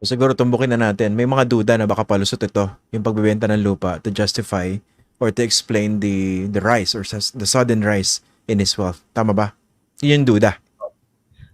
So, siguro tumbukin na natin. May mga duda na baka palusot ito, yung pagbebenta ng lupa to justify or to explain the the rise or the sudden rise in his wealth. Tama ba? Yun duda.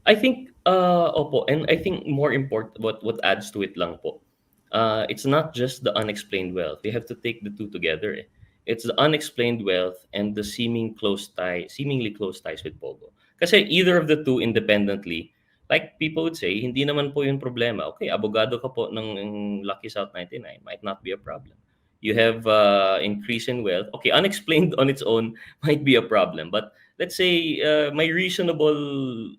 I think, uh, opo, and I think more important, what, what adds to it lang po, uh, it's not just the unexplained wealth. You have to take the two together. eh. It's the unexplained wealth and the seeming close tie, seemingly close ties with Pogo. Kasi either of the two independently, like people would say, hindi naman po yung problema. Okay, abogado ka po ng Lucky South 99, might not be a problem. You have uh, increase in wealth. Okay, unexplained on its own might be a problem, but let's say uh, may reasonable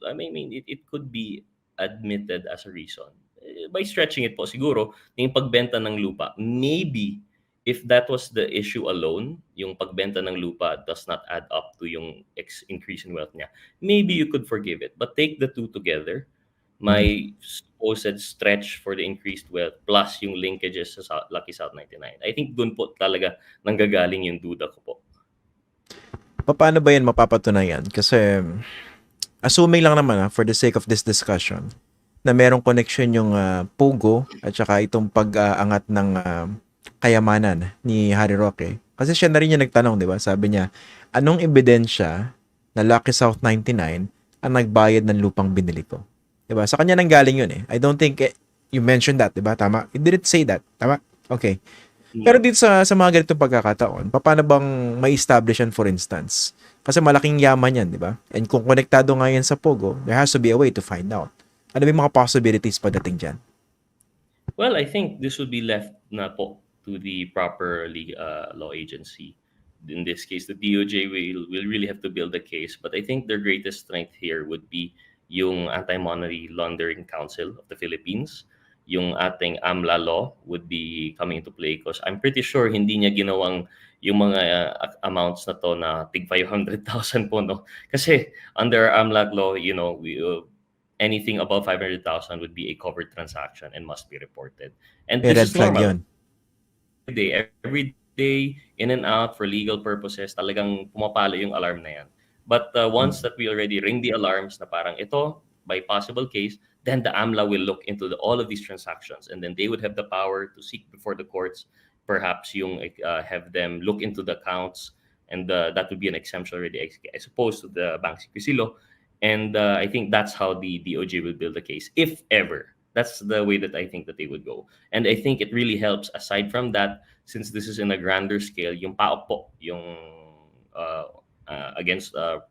I mean, I mean it, it could be admitted as a reason Eh, by stretching it po siguro yung pagbenta ng lupa maybe if that was the issue alone yung pagbenta ng lupa does not add up to yung ex- increase in wealth niya maybe you could forgive it. But take the two together my supposed stretch for the increased wealth plus yung linkages sa South- Lucky South 99 I think dun po talaga nanggagaling yung duda ko po. Paano ba yan mapapatunayan? Kasi, assuming lang naman ah, for the sake of this discussion, na merong connection yung ah, Pogo at saka itong pag-aangat ng ah, kayamanan ni Harry Roque. Kasi siya na rin yung nagtanong, di ba? Sabi niya, anong ebidensya na Lucky South 99 ang nagbayad ng lupang binili ko? Di ba? Sa kanya nang galing yun eh. I don't think eh, you mentioned that, di ba? Tama? You didn't say that. Tama? Okay. Pero dito sa, sa mga ganitong pagkakataon, paano bang may establish yan for instance? Kasi malaking yaman yan, di ba? And kung konektado nga yan sa Pogo, there has to be a way to find out. Ano ba yung mga possibilities pagdating dyan? Well, I think this would be left na po to the proper le- uh, law agency. In this case, the DOJ will, will really have to build a case. But I think their greatest strength here would be yung Anti-Money Laundering Council of the Philippines. Yung ating AMLA law would be coming into play because I'm pretty sure hindi niya ginawang yung mga uh, amounts na to na tig 500,000 po no kasi under our AMLA law you know we uh, anything above 500,000 would be a covered transaction and must be reported and May red this is normal yun. Day, every day in and out for legal purposes, talagang pumapalo yung alarm na yan. But uh, once that we already ring the alarms na parang ito, by possible case, then the AMLA will look into the, all of these transactions and then they would have the power to seek before the courts, perhaps yung uh, have them look into the accounts and uh, that would be an exemption already as opposed to the Bank Secrecy Law. And uh, I think that's how the DOJ will build the case, if ever. That's the way that I think that they would go. And I think it really helps, aside from that, since this is in a grander scale, yung PAOK po, yung uh, uh, against uh,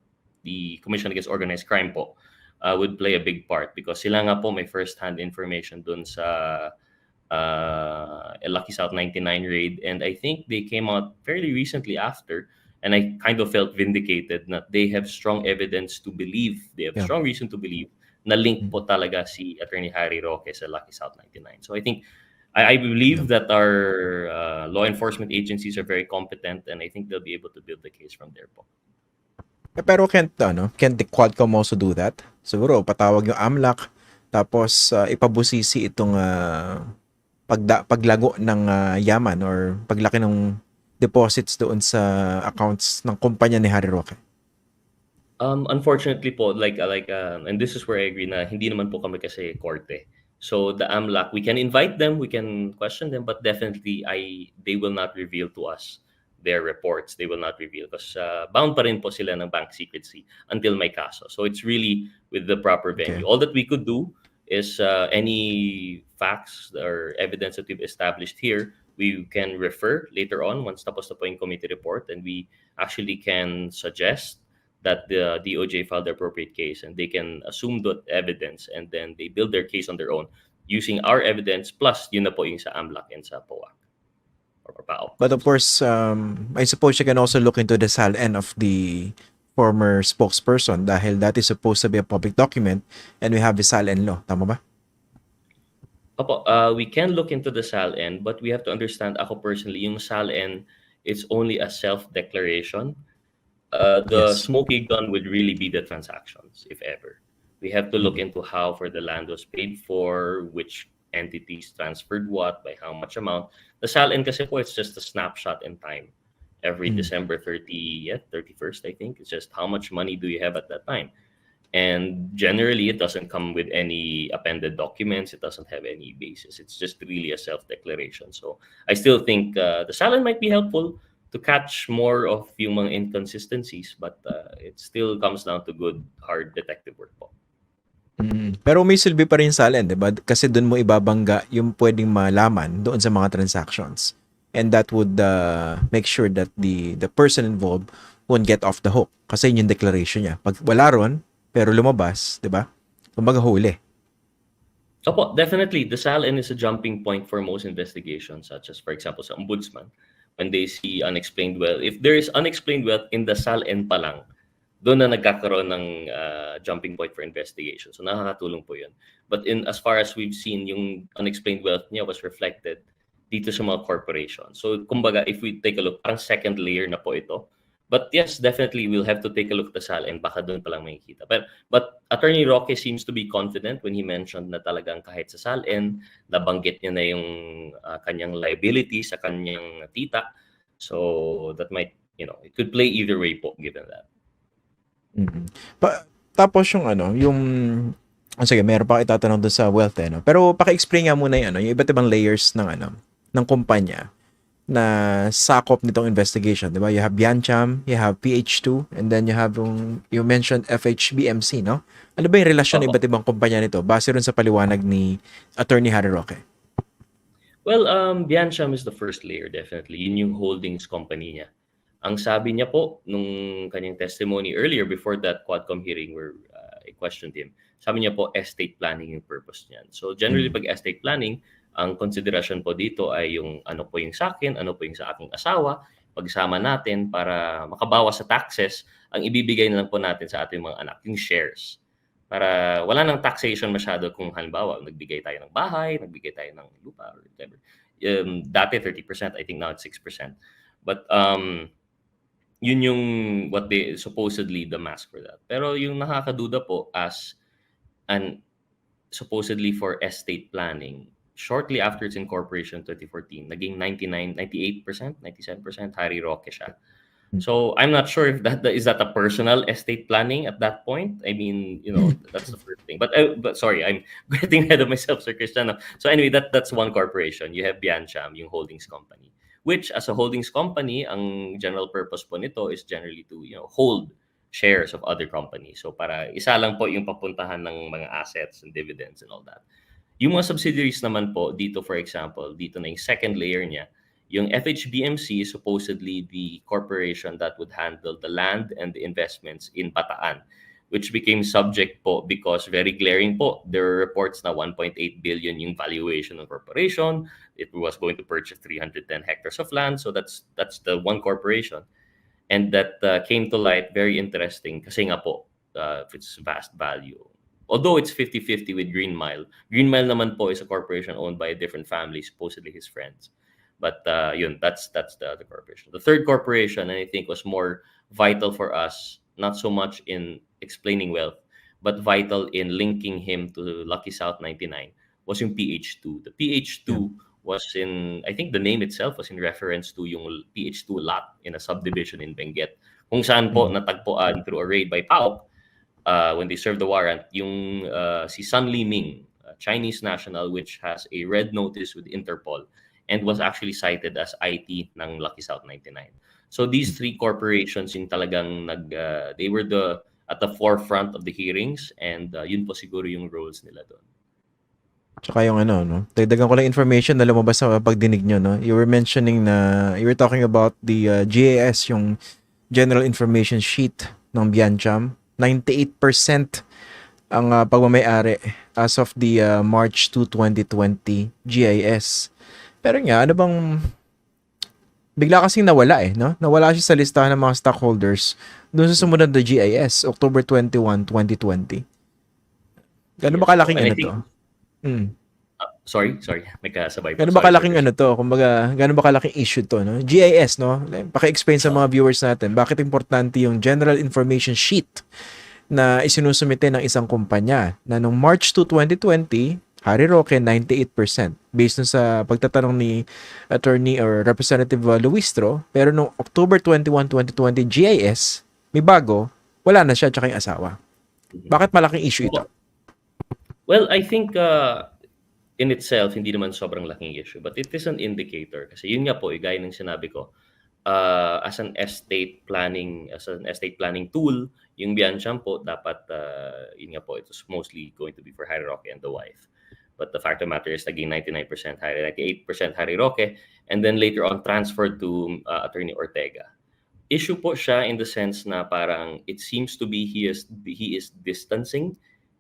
the Commission Against Organized Crime po, uh, would play a big part because sila nga po may first-hand information dun sa uh, Lucky South 99 raid. And I think they came out fairly recently after. And I kind of felt vindicated that they have strong evidence to believe, they have Yeah. strong reason to believe na link po talaga si Attorney Harry Roque sa Lucky South 99. So I think I, I believe that our uh, law enforcement agencies are very competent and I think they'll be able to build the case from there po. Eh, Pero can't, ano, can't the Quadcom also do that? Siguro, patawag yung AMLAC, tapos uh, ipabusisi itong uh, pagda, paglago ng uh, yaman or paglaki ng deposits doon sa accounts ng kumpanya ni Harry Roque. Um, unfortunately po, like uh, like um, and this is where I agree na hindi naman po kami kasi korte. So the AMLAC, we can invite them, we can question them, but definitely I they will not reveal to us their reports. They will not reveal because uh, bound pa rin po sila ng bank secrecy until may kaso. So it's really with the proper venue. Okay. All that we could do is uh, any facts or evidence that we've established here, we can refer later on once tapos na po yung committee report and we actually can suggest that the DOJ filed the appropriate case and they can assume that evidence and then they build their case on their own using our evidence plus yun na po yung sa AMLAC and sa POAC or PAO. But of course, um, I suppose you can also look into the SALN of the former spokesperson dahil that is supposed to be a public document and we have the SALN law. Tama ba? Opo, uh, we can look into the SALN but we have to understand ako personally yung SALN is only a self-declaration. Uh, the Yes. smoking gun would really be the transactions if ever. We have to look into how for the land was paid for, which entities transferred what, by how much amount. The SALN kasi po, it's just a snapshot in time. Every Mm. December 30th, 31st, I think. It's just how much money do you have at that time. And generally, it doesn't come with any appended documents. It doesn't have any basis. It's just really a self-declaration. So I still think uh, the Salin might be helpful to catch more of yung mga inconsistencies, but uh, it still comes down to good, hard detective work po. Mm. Pero may silbi pa rin sa alin, 'di ba? Kasi doon mo ibabangga yung pwedeng malaman doon sa mga transactions. And that would uh, make sure that the the person involved won't get off the hook kasi yun yung declaration niya. Pag wala ron, pero lumabas, 'di ba? Kumbaga huli. Opo, definitely. The SALN is a jumping point for most investigations, such as, for example, sa ombudsman. When they see unexplained wealth, if there is unexplained wealth in the SALN pa lang, doon na nagkakaroon ng uh, jumping point for investigation. So nakakatulong po yun. But in as far as we've seen, yung unexplained wealth niya was reflected dito sa mga corporation. So kumbaga, if we take a look, parang second layer na po ito. But yes, definitely we'll have to take a look at the SAL and baka doon pa lang makikita. But, but Attorney Roque seems to be confident when he mentioned na talagang kahit sa SALN, nabanggit niya na yung uh, kanyang liability sa kanyang tita. So that might, you know, it could play either way po given that. mm Pa- tapos yung ano, yung oh, sige, meron pa itatanong doon sa wealth eh, no? Pero paki-explain nga muna yung ano, yung iba't ibang layers ng ano, ng kumpanya na sakop nitong investigation, 'di ba? You have Biancham, you have PH2, and then you have yung you mentioned FHBMC, no? Ano ba yung relasyon ng iba't ibang kumpanya nito base rin sa paliwanag ni Attorney Harry Roque? Well, um, Biancham is the first layer, definitely. Yun yung holdings company niya. Ang sabi niya po, nung kanyang testimony earlier before that Quadcom hearing where uh, I questioned him, sabi niya po, estate planning yung purpose niyan. So generally, Mm. pag estate planning, ang consideration po dito ay yung ano po yung sa akin, ano po yung sa aking asawa, pagsama natin para makabawas sa taxes, ang ibibigay na lang po natin sa ating mga anak, yung shares. Para wala nang taxation masyado kung halimbawa, nagbigay tayo ng bahay, nagbigay tayo ng lupa, or whatever. Um, dati 30%, I think now it's 6%. But um, yun yung what they supposedly the mask for that. Pero yung nakakaduda po as an supposedly for estate planning, shortly after its incorporation 2014, naging 99, 98%, 97% Harry Roque siya. Hmm. So I'm not sure if that is that a personal estate planning at that point. I mean, you know, that's the first thing. But uh, but sorry, I'm getting ahead of myself, Sir Cristiano. So anyway, that that's one corporation. You have Biancham, yung holdings company, which as a holdings company, ang general purpose po nito is generally to you know hold shares of other companies. So para isa lang po yung papuntahan ng mga assets and dividends and all that. Yung mga subsidiaries naman po dito for example, dito na yung second layer niya, yung FHBMC is supposedly the corporation that would handle the land and the investments in Bataan which became subject po because very glaring po there were reports na 1.8 billion yung valuation ng corporation. It was going to purchase 310 hectares of land. So that's that's the one corporation. And that uh, came to light very interesting kasi nga po uh, its vast value although it's 50-50 with Green Mile Green Mile naman po is a corporation owned by a different family supposedly his friends. But uh, yun that's that's the other corporation. The third corporation I think was more vital for us not so much in explaining wealth but vital in linking him to Lucky South 99 was yung PH2 the PH2 was in I think the name itself was in reference to yung PH2 lot in a subdivision in Benguet kung saan po natagpuan through a raid by PAOK uh, when they served the warrant yung uh, si Sun Li Ming Chinese national which has a red notice with Interpol and was actually cited as IT ng Lucky South 99 so these three corporations yung talagang nag uh, they were the at the forefront of the hearings and uh, yun po siguro yung roles nila doon Tsaka yung ano, no? Dagdagan ko lang information na lumabas sa pagdinig nyo, no? You were mentioning na, you were talking about the uh, GAS, yung General Information Sheet ng Biancham. 98% ang uh, pagmamayari as of the uh, March 2, 2020 GIS. Pero nga, ano bang bigla kasing nawala eh, no? Nawala siya sa listahan ng mga stockholders doon sa sumunod na GIS, October 21, 2020. Gano'n ba kalaking ano to? Mm. Sorry sorry may kasabay po. Gano'n ba Sorry, kalaking ano to? Kumbaga, gano'n ba kalaking issue to, no? GIS, no? Paki-explain sa mga viewers natin, bakit importante yung General Information Sheet na isinusumite ng isang kumpanya na nung March 2, 2020, Harry Roque, 98%. Based sa pagtatanong ni Attorney or Representative uh, Luistro, pero nung October 21, 2020, GIS, may bago, wala na siya tsaka yung asawa. Bakit malaking issue ito? Well, I think uh, in itself, hindi naman sobrang laking issue. But it is an indicator. Kasi yun nga po, eh, gaya ng sinabi ko, uh, as an estate planning, as an estate planning tool, yung Biancham po, dapat, uh, yun nga po, it mostly going to be for Harry Roque and the wife. But the fact of the matter is, naging 99% Harry, 98% Harry Roque, and then later on transferred to uh, Attorney Ortega. Issue po siya in the sense na parang it seems to be he is he is distancing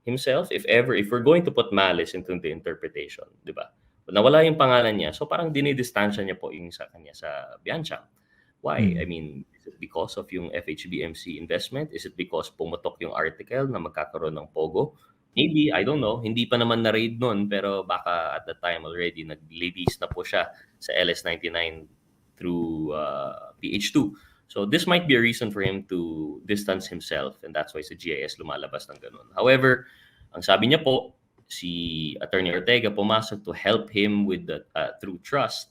himself if ever if we're going to put malice into the interpretation, 'di ba? Nawala yung pangalan niya. So parang dinidistansya niya po yung sa kanya sa Biancham. Why? Hmm. I mean, is it because of yung FHBMC investment? Is it because pumutok yung article na magkakaroon ng Pogo? Maybe, I don't know. Hindi pa naman na-raid nun, pero baka at the time already nag-release na po siya sa LS99 through uh, PH2. So this might be a reason for him to distance himself and that's why sa GIS lumalabas ng ganun. However, ang sabi niya po, si Attorney Ortega pumasok to help him with the uh, through trust.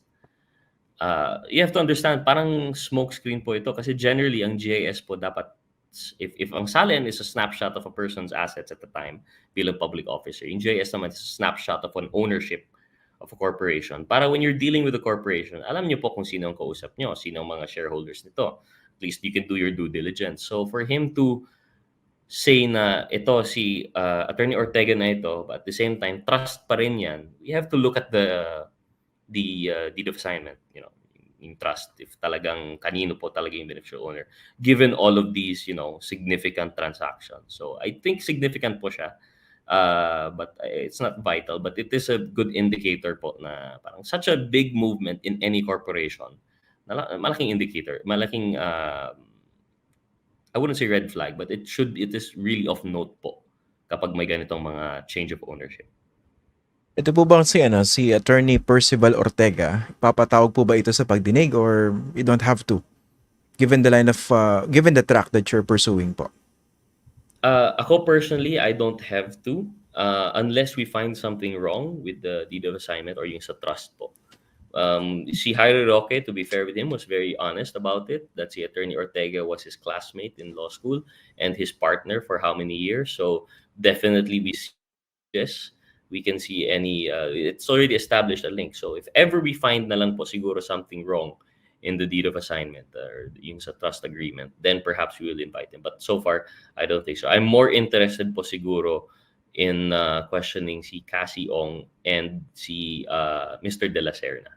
Uh, you have to understand, parang smoke screen po ito kasi generally ang GIS po dapat if if ang SALN is a snapshot of a person's assets at the time bilang public officer, yung GIS naman is a snapshot of an ownership of a corporation. Para when you're dealing with a corporation, alam niyo po kung sino ang kausap niyo, sino ang mga shareholders nito. At least you can do your due diligence. So for him to say na ito si uh, Attorney Ortega na ito, but at the same time trust pa rin yan. We have to look at the the uh, deed of assignment, you know, yung trust if talagang kanino po talaga yung beneficial owner given all of these, you know, significant transactions. So I think significant po siya. Uh, but it's not vital, but it is a good indicator po na parang such a big movement in any corporation. Malaking indicator, malaking uh, I wouldn't say red flag, but it should it is really of note po kapag may ganitong mga change of ownership. Ito po bang si, ano, si Attorney Percival Ortega, papatawag po ba ito sa pagdinig or you don't have to? Given the line of, uh, given the track that you're pursuing po. Uh, ako personally, I don't have to uh, unless we find something wrong with the deed of assignment or yung sa trust po. Um, si Jairo Roque, to be fair with him, was very honest about it. That si Attorney Ortega was his classmate in law school and his partner for how many years. So definitely we see this. We can see any, uh, it's already established a link. So if ever we find na lang po siguro something wrong in the deed of assignment or yung sa trust agreement, then perhaps we will invite him. But so far, I don't think so. I'm more interested po siguro in uh, questioning si Cassie Ong and si uh, Mr. De La Serna.